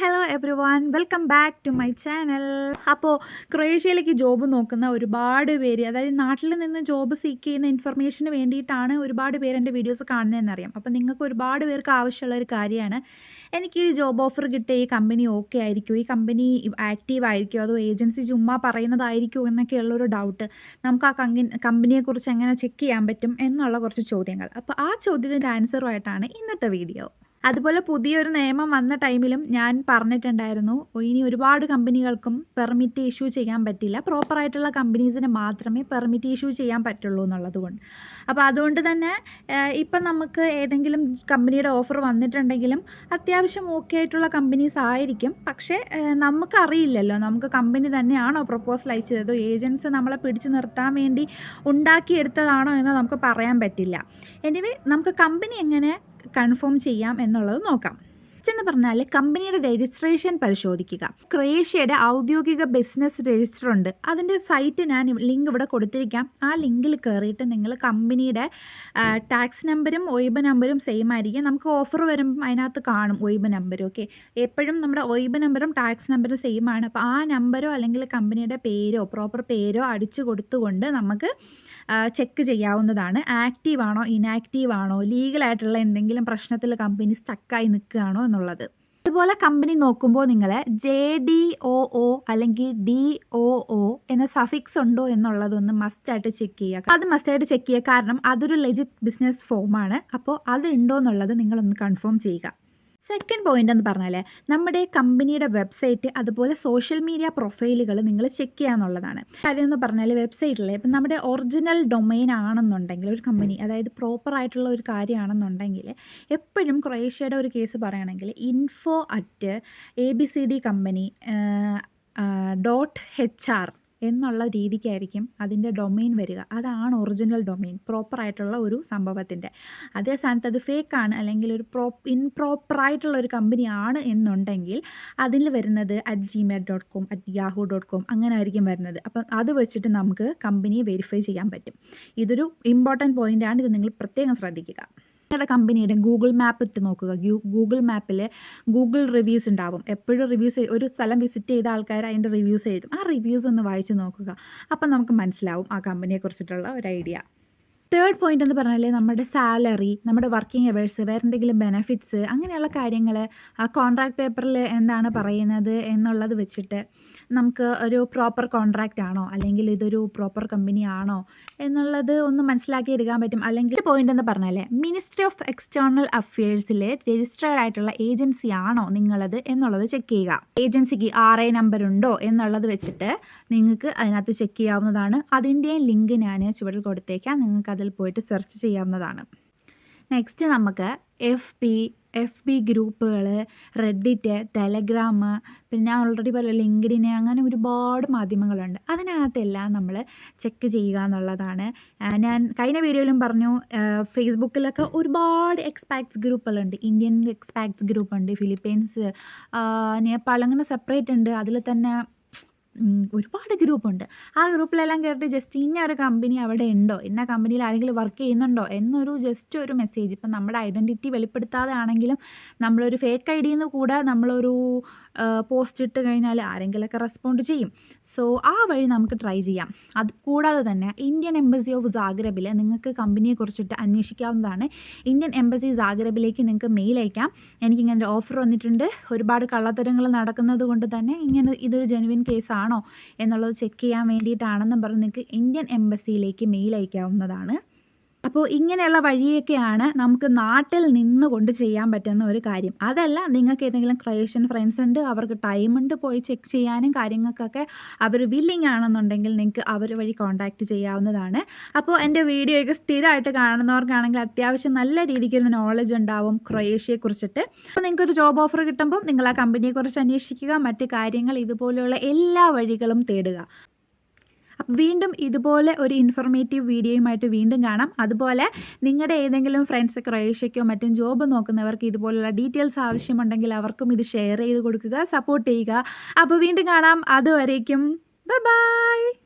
Hello everyone welcome back to my channel അപ്പോൾ ക്രൊയേഷ്യയിലേക്ക് job നോക്കുന്ന ഒരുപാട് പേര് അതായത് നാട്ടിൽ നിന്ന് ജോബ് സീക്ക് ചെയ്യുന്ന ഇൻഫർമേഷന് വേണ്ടിയിട്ടാണ് ഒരുപാട് പേര് എന്റെ വീഡിയോസ് കാണുന്നതെന്നറിയാം. അപ്പോൾ നിങ്ങൾക്ക് ഒരുപാട് പേർക്ക് ആവശ്യമുള്ള ഒരു കാര്യമാണ്. എനിക്ക് ഈ ജോബ് ഓഫർ കിട്ടിയ ഈ കമ്പനി ഓക്കെ ആയിരിക്കും. ഈ കമ്പനി ആക്റ്റീവ് ആയിരിക്കുമോ അതോ ഏജൻസി ചുമ്മാ പറയുന്നതായിരിക്കുമോ എന്നൊക്കെയുള്ളൊരു ഡൗട്ട് നമുക്ക് ആ കമ്പനി കമ്പനിയെക്കുറിച്ച് എങ്ങനെ ചെക്ക് ചെയ്യാൻ പറ്റും എന്നുള്ള കുറച്ച് ചോദ്യങ്ങൾ. അപ്പോൾ ആ ചോദ്യത്തിന്റെ ആൻസറുമായിട്ടാണ് ഇന്നത്തെ വീഡിയോ അതുപോലെ പുതിയൊരു നിയമം വന്ന ടൈമിലും ഞാൻ പറഞ്ഞിട്ടുണ്ടായിരുന്നു ഇനി ഒരുപാട് കമ്പനികൾക്കും പെർമിറ്റ് ഇഷ്യൂ ചെയ്യാൻ പറ്റില്ല. പ്രോപ്പറായിട്ടുള്ള കമ്പനീസിന് മാത്രമേ പെർമിറ്റ് ഇഷ്യൂ ചെയ്യാൻ പറ്റുള്ളൂ എന്നുള്ളത് കൊണ്ട്. അപ്പോൾ അതുകൊണ്ട് തന്നെ ഇപ്പം നമുക്ക് ഏതെങ്കിലും കമ്പനിയുടെ ഓഫർ വന്നിട്ടുണ്ടെങ്കിലും അത്യാവശ്യം ഓക്കെ ആയിട്ടുള്ള കമ്പനീസ് ആയിരിക്കും. പക്ഷേ നമുക്കറിയില്ലല്ലോ. നമുക്ക് കമ്പനി തന്നെയാണോ പ്രപ്പോസൽ അയച്ചതോ? ഏജൻസ് നമ്മളെ പിടിച്ചു നിർത്താൻ വേണ്ടി ഉണ്ടാക്കിയെടുത്തതാണോ എന്ന് നമുക്ക് പറയാൻ പറ്റില്ല. എനിവേ നമുക്ക് കമ്പനി എങ്ങനെ കൺഫേം ചെയ്യാം എന്നുള്ളത് നോക്കാം. എന്ന് പറഞ്ഞാൽ കമ്പനിയുടെ രജിസ്ട്രേഷൻ പരിശോധിക്കുക. ക്രൊയേഷ്യയുടെ ഔദ്യോഗിക ബിസിനസ് രജിസ്റ്റർ ഉണ്ട് അതിന്റെ സൈറ്റ് ഞാൻ ലിങ്ക് ഇവിടെ കൊടുത്തിരിക്കാം. ആ ലിങ്കിൽ കയറിയിട്ട് നിങ്ങൾ കമ്പനിയുടെ ടാക്സ് നമ്പരും ഒയ്ബ് നമ്പരും സെയിം ആയിരിക്കും നമുക്ക് ഓഫർ വരുമ്പം അതിനകത്ത് കാണും ഒയ്ബ് നമ്പരും ഓക്കെ? എപ്പോഴും നമ്മുടെ ഒയ്ബ് നമ്പറും ടാക്സ് നമ്പറും സെയിം ആണ് അപ്പോൾ ആ നമ്പരോ അല്ലെങ്കിൽ കമ്പനിയുടെ പേരോ പ്രോപ്പർ പേരോ അടിച്ചു കൊടുത്തുകൊണ്ട് നമുക്ക് ചെക്ക് ചെയ്യാവുന്നതാണ്. ആക്റ്റീവ് ആണോ ഇനാക്റ്റീവ് ആണോ ലീഗലായിട്ടുള്ള എന്തെങ്കിലും പ്രശ്നത്തിൽ കമ്പനി സ്റ്റക്കായി നിൽക്കുകയാണോ എന്നുള്ളത്. അതുപോലെ കമ്പനി നോക്കുമ്പോൾ നിങ്ങൾ ജെ ഡി ഒ ഒ അല്ലെങ്കിൽ ഡി ഒ ഒ എന്ന സഫിക്സ് ഉണ്ടോ എന്നുള്ളതൊന്ന് മസ്റ്റായിട്ട് ചെക്ക് ചെയ്യുക. അത് മസ്റ്റായിട്ട് ചെക്ക് ചെയ്യുക കാരണം അതൊരു ലെജിറ്റ് ബിസിനസ് ഫോമാണ് അപ്പോൾ അത് ഉണ്ടോ എന്നുള്ളത് നിങ്ങളൊന്ന് കൺഫേം ചെയ്യുക. സെക്കൻഡ് പോയിന്റ് എന്ന് പറഞ്ഞാൽ നമ്മുടെ കമ്പനിയുടെ വെബ്സൈറ്റ് അതുപോലെ സോഷ്യൽ മീഡിയ പ്രൊഫൈലുകൾ നിങ്ങൾ ചെക്ക് ചെയ്യുക എന്നുള്ളതാണ്. കാര്യം എന്ന് പറഞ്ഞാൽ വെബ്സൈറ്റിൽ ഇപ്പം നമ്മുടെ ഒറിജിനൽ ഡൊമൈൻ ആണെന്നുണ്ടെങ്കിൽ ഒരു കമ്പനി അതായത് പ്രോപ്പർ ആയിട്ടുള്ള ഒരു കാര്യമാണെന്നുണ്ടെങ്കിൽ എപ്പോഴും ക്രൊയേഷ്യയുടെ ഒരു കേസ് പറയുകയാണെങ്കിൽ info at A B C D company dot H R എന്നുള്ള രീതിക്കായിരിക്കും അതിന്റെ ഡൊമെയിൻ വരിക. അതാണ് ഒറിജിനൽ ഡൊമെയിൻ പ്രോപ്പറായിട്ടുള്ള ഒരു സംഭവത്തിന്റെ. അതേ സ്ഥാനത്ത് അത് ഫേക്കാണ് അല്ലെങ്കിൽ ഒരു പ്രോ ഇൻപ്രോപ്പറായിട്ടുള്ള ഒരു കമ്പനിയാണ് എന്നുണ്ടെങ്കിൽ അതിൽ വരുന്നത് at Gmail dot com at Yahoo dot com അങ്ങനെ ആയിരിക്കും വരുന്നത്. അപ്പം അത് വെച്ചിട്ട് നമുക്ക് കമ്പനിയെ വെരിഫൈ ചെയ്യാൻ പറ്റും. ഇതൊരു ഇമ്പോർട്ടന്റ് പോയിന്റാണ് ഇത് നിങ്ങൾ പ്രത്യേകം ശ്രദ്ധിക്കുക. നിങ്ങളുടെ കമ്പനിയുടെ ഗൂഗിൾ മാപ്പ് ഇട്ട് നോക്കുക. ഗൂഗിൾ മാപ്പിൽ ഗൂഗിൾ റിവ്യൂസ് ഉണ്ടാവും എപ്പോഴും റിവ്യൂസ് ഒരു സ്ഥലം വിസിറ്റ് ചെയ്ത ആൾക്കാർ അതിന്റെ റിവ്യൂസ് എഴുതും. ആ റിവ്യൂസ് ഒന്ന് വായിച്ച് നോക്കുക. അപ്പം നമുക്ക് മനസ്സിലാവും ആ കമ്പനിയെക്കുറിച്ചിട്ടുള്ള ഒരു ഐഡിയ തേർഡ് പോയിന്റ് എന്ന് പറഞ്ഞാൽ നമ്മുടെ സാലറി നമ്മുടെ വർക്കിംഗ് അവേഴ്സ് വേറെ എന്തെങ്കിലും ബെനഫിറ്റ്സ് അങ്ങനെയുള്ള കാര്യങ്ങൾ ആ കോൺട്രാക്ട് പേപ്പറിൽ എന്താണ് പറയുന്നത് എന്നുള്ളത് വെച്ചിട്ട് നമുക്ക് ഒരു പ്രോപ്പർ കോൺട്രാക്റ്റ് ആണോ? അല്ലെങ്കിൽ ഇതൊരു പ്രോപ്പർ കമ്പനി ആണോ? എന്നുള്ളത് ഒന്ന് മനസ്സിലാക്കി എടുക്കാൻ പറ്റും. അല്ലെങ്കിൽ പോയിന്റ് എന്ന് പറഞ്ഞാൽ മിനിസ്ട്രി ഓഫ് എക്സ്റ്റേണൽ അഫയേഴ്സിൽ രജിസ്റ്റേർഡ് ആയിട്ടുള്ള ഏജൻസി ആണോ നിങ്ങളത് എന്നുള്ളത് ചെക്ക് ചെയ്യുക. ഏജൻസിക്ക് ആർ ഐ നമ്പർ ഉണ്ടോ എന്നുള്ളത് വെച്ചിട്ട് നിങ്ങൾക്ക് അതിനകത്ത് ചെക്ക് ചെയ്യാവുന്നതാണ്. അതിന്റെ ലിങ്ക് ഞാൻ ചുവടിൽ കൊടുത്തേക്കാം. നിങ്ങൾക്ക് അതിൽ പോയിട്ട് സെർച്ച് ചെയ്യാവുന്നതാണ്. നെക്സ്റ്റ് നമുക്ക് എഫ് ബി എഫ് ബി ഗ്രൂപ്പുകൾ റെഡിറ്റ് ടെലഗ്രാം പിന്നെ ഓൾറെഡി പറഞ്ഞ ലിങ്ക്ഡിന് അങ്ങനെ ഒരുപാട് മാധ്യമങ്ങളുണ്ട്. അതിനകത്തെല്ലാം നമ്മൾ ചെക്ക് ചെയ്യുക എന്നുള്ളതാണ്. ഞാൻ കഴിഞ്ഞ വീഡിയോയിലും പറഞ്ഞു ഫേസ്ബുക്കിലൊക്കെ ഒരുപാട് എക്സ്പാക്ട്സ് ഗ്രൂപ്പുകളുണ്ട്. ഇന്ത്യൻ എക്സ്പാക്ട്സ് ഗ്രൂപ്പുണ്ട് ഫിലിപ്പീൻസ് നേപ്പാൾ അങ്ങനെ സെപ്പറേറ്റ് ഉണ്ട്. അതിൽ തന്നെ ഒരുപാട് ഗ്രൂപ്പുണ്ട് ആ ഗ്രൂപ്പിലെല്ലാം കയറിയിട്ട് ജസ്റ്റ് ഇന്ന ഒരു കമ്പനി അവിടെ ഉണ്ടോ? ഇന്ന കമ്പനിയിൽ ആരെങ്കിലും വർക്ക് ചെയ്യുന്നുണ്ടോ? എന്നൊരു ജസ്റ്റ് ഒരു മെസ്സേജ് ഇപ്പം നമ്മുടെ ഐഡന്റിറ്റി വെളിപ്പെടുത്താതെ ആണെങ്കിലും നമ്മളൊരു ഫേക്ക് ഐ ഡിയിൽ നിന്ന് കൂടെ നമ്മളൊരു പോസ്റ്റ് ഇട്ട് കഴിഞ്ഞാൽ ആരെങ്കിലുമൊക്കെ റെസ്പോണ്ട് ചെയ്യും. സോ ആ വഴി നമുക്ക് ട്രൈ ചെയ്യാം. അത് കൂടാതെ തന്നെ ഇന്ത്യൻ എംബസി ഓഫ് ജാഗ്രബിൽ നിങ്ങൾക്ക് കമ്പനിയെ കുറിച്ചിട്ട് അന്വേഷിക്കാവുന്നതാണ്. ഇന്ത്യൻ എംബസി ജാഗ്രബിലേക്ക് നിങ്ങൾക്ക് മെയിൽ അയക്കാം. എനിക്കിങ്ങനെ ഓഫർ വന്നിട്ടുണ്ട്. ഒരുപാട് കള്ളത്തരങ്ങൾ നടക്കുന്നത് കൊണ്ട് തന്നെ ഇങ്ങനെ ഇതൊരു ജെനുവിൻ കേസാണ് ആണോ എന്നുള്ളത് ചെക്ക് ചെയ്യാൻ വേണ്ടിയിട്ടാണെന്നും പറഞ്ഞ് നിങ്ങൾക്ക് ഇന്ത്യൻ എംബസിയിലേക്ക് മെയിൽ അയക്കാവുന്നതാണ്. അപ്പോൾ ഇങ്ങനെയുള്ള വഴിയൊക്കെയാണ് നമുക്ക് നാട്ടിൽ നിന്നുകൊണ്ട് ചെയ്യാൻ പറ്റുന്ന ഒരു കാര്യം. അതല്ല നിങ്ങൾക്ക് ഏതെങ്കിലും ക്രൊയേഷ്യൻ ഫ്രണ്ട്സ് ഉണ്ട് അവർക്ക് ടൈം ഉണ്ട് പോയി ചെക്ക് ചെയ്യാനും കാര്യങ്ങൾക്കൊക്കെ അവർ വില്ലിങ് ആണെന്നുണ്ടെങ്കിൽ നിങ്ങൾക്ക് അവർ വഴി കോൺടാക്റ്റ് ചെയ്യാവുന്നതാണ്. അപ്പോൾ എന്റെ വീഡിയോയൊക്കെ സ്ഥിരമായിട്ട് കാണുന്നവർക്കാണെങ്കിൽ അത്യാവശ്യം നല്ല രീതിക്ക് ഒരു നോളജ് ഉണ്ടാവും ക്രൊയേഷ്യയെക്കുറിച്ചിട്ട് അപ്പോൾ നിങ്ങൾക്കൊരു ജോബ് ഓഫർ കിട്ടുമ്പോൾ നിങ്ങൾ ആ കമ്പനിയെക്കുറിച്ച് അന്വേഷിക്കുക മറ്റ് കാര്യങ്ങൾ ഇതുപോലെയുള്ള എല്ലാ വഴികളും തേടുക. വീണ്ടും ഇതുപോലെ ഒരു ഇൻഫർമേറ്റീവ് വീഡിയോയുമായിട്ട് വീണ്ടും കാണാം. അതുപോലെ നിങ്ങളുടെ ഏതെങ്കിലും ഫ്രണ്ട്സ് ക്രൊയേഷ്യയ്ക്കോ മറ്റും ജോബ് നോക്കുന്നവർക്ക് ഇതുപോലുള്ള ഡീറ്റെയിൽസ് ആവശ്യമുണ്ടെങ്കിൽ അവർക്കും ഇത് ഷെയർ ചെയ്ത് കൊടുക്കുക സപ്പോർട്ട് ചെയ്യുക. അപ്പോൾ വീണ്ടും കാണാം. അതുവരേക്കും. ബൈ